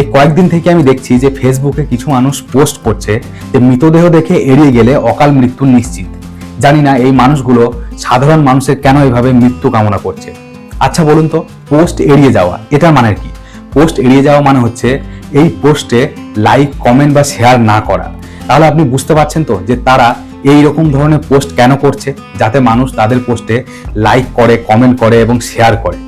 এই কয়েকদিন থেকে আমি দেখছি যে ফেসবুকে কিছু মানুষ পোস্ট করছে যে মৃতদেহ দেখে এড়িয়ে গেলে অকাল মৃত্যু নিশ্চিত। জানি না এই মানুষগুলো সাধারণ মানুষের কেন এভাবে মৃত্যু কামনা করছে। আচ্ছা বলুন তো, পোস্ট এড়িয়ে যাওয়া, এটার মানে কি? পোস্ট এড়িয়ে যাওয়া মানে হচ্ছে এই পোস্টে লাইক, কমেন্ট বা শেয়ার না করা। তাহলে আপনি বুঝতে পারছেন তো যে তারা এই রকম ধরনের পোস্ট কেন করছে? যাতে মানুষ তাদের পোস্টে লাইক করে, কমেন্ট করে এবং শেয়ার করে।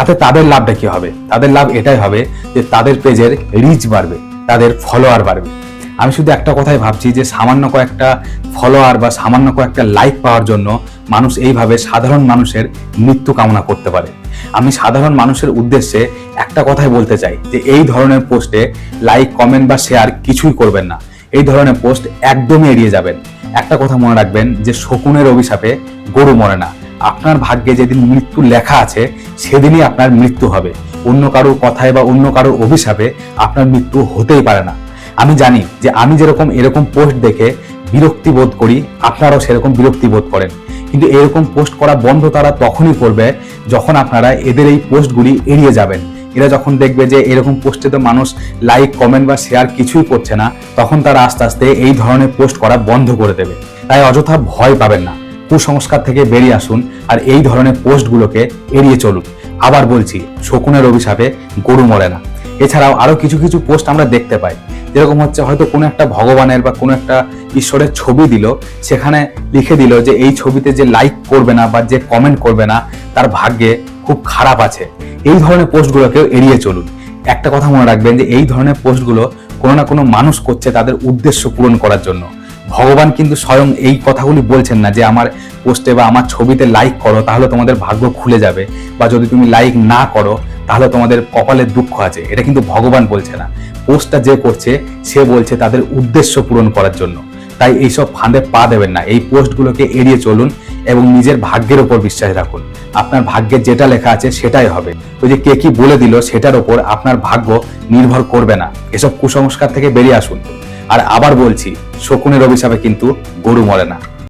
তাতে তাদের লাভটা কি হবে? তাদের লাভ এটাই হবে যে তাদের পেজের রিচ বাড়বে, তাদের ফলোয়ার বাড়বে। আমি শুধু একটা কথাই ভাবছি যে সামান্য কয়েকটা ফলোয়ার বা সামান্য কয়েকটা লাইক পাওয়ার জন্য মানুষ এইভাবে সাধারণ মানুষের মৃত্যু কামনা করতে পারে। আমি সাধারণ মানুষের উদ্দেশ্যে একটা কথাই বলতে চাই যে এই ধরনের পোস্টে লাইক কমেন্ট বা শেয়ার কিছুই করবেন না। এই ধরনের পোস্ট একদমই এড়িয়ে যাবেন। একটা কথা মনে রাখবেন যে শকুনের অভিশাপে গরু মরে না। আপনার ভাগ্যে যেদিন মৃত্যু লেখা আছে, সেদিনই আপনার মৃত্যু হবে। অন্য কারোর কথায় বা অন্য কারোর অভিশাপে আপনার মৃত্যু হতেই পারে না। আমি জানি যে আমি যেরকম এরকম পোস্ট দেখে বিরক্তি বোধ করি, আপনারাও সেরকম বিরক্তি বোধ করেন। কিন্তু এরকম পোস্ট করা বন্ধ তারা তখনই করবে যখন আপনারা এদের এই পোস্টগুলি এড়িয়ে যাবেন। এরা যখন দেখবে যে এরকম পোস্টে তো মানুষ লাইক, কমেন্ট বা শেয়ার কিছুই করছে না, তখন তারা আস্তে আস্তে এই ধরনের পোস্ট করা বন্ধ করে দেবে। তাই অযথা ভয় পাবেন না। কুসংস্কার থেকে বেরিয়ে আসুন আর এই ধরনের পোস্টগুলোকে এড়িয়ে চলুন। আবার বলছি, শকুনের অভিশাপে গরু মরে না। এছাড়াও আরও কিছু কিছু পোস্ট আমরা দেখতে পাই। যেরকম হচ্ছে হয়তো কোনো একটা ভগবানের বা কোনো একটা ঈশ্বরের ছবি দিল, সেখানে লিখে দিল যে এই ছবিতে যে লাইক করবে না বা যে কমেন্ট করবে না, তার ভাগ্যে খুব খারাপ আছে। এই ধরনের পোস্টগুলোকেও এড়িয়ে চলুন। একটা কথা মনে রাখবেন যে এই ধরনের পোস্টগুলো কোনো না কোনো মানুষ করছে তাদের উদ্দেশ্য পূরণ করার জন্য। ভগবান কিন্তু স্বয়ং এই কথাগুলি বলছেন না যে আমার পোস্টে বা আমার ছবিতে লাইক করো, তাহলে তোমাদের ভাগ্য খুলে যাবে। বা যদি তুমি লাইক না করো, তাহলে তোমাদের কপালের দুঃখ আছে। এটা কিন্তু ভগবান বলছে না। পোস্টটা যে করছে, সে বলছে তাদের উদ্দেশ্য পূরণ করার জন্য। তাই এইসব ফাঁদে পা দেবেন না। এই পোস্টগুলোকে এড়িয়ে চলুন এবং নিজের ভাগ্যের ওপর বিশ্বাস রাখুন। আপনার ভাগ্যে যেটা লেখা আছে, সেটাই হবে। ওই যে কে কি বলে দিল, সেটার ওপর আপনার ভাগ্য নির্ভর করবে না। এসব কুসংস্কার থেকে বেরিয়ে আসুন। আর আবার বলছি শকুনের অভিশাপে কিন্তু গরু মরে না।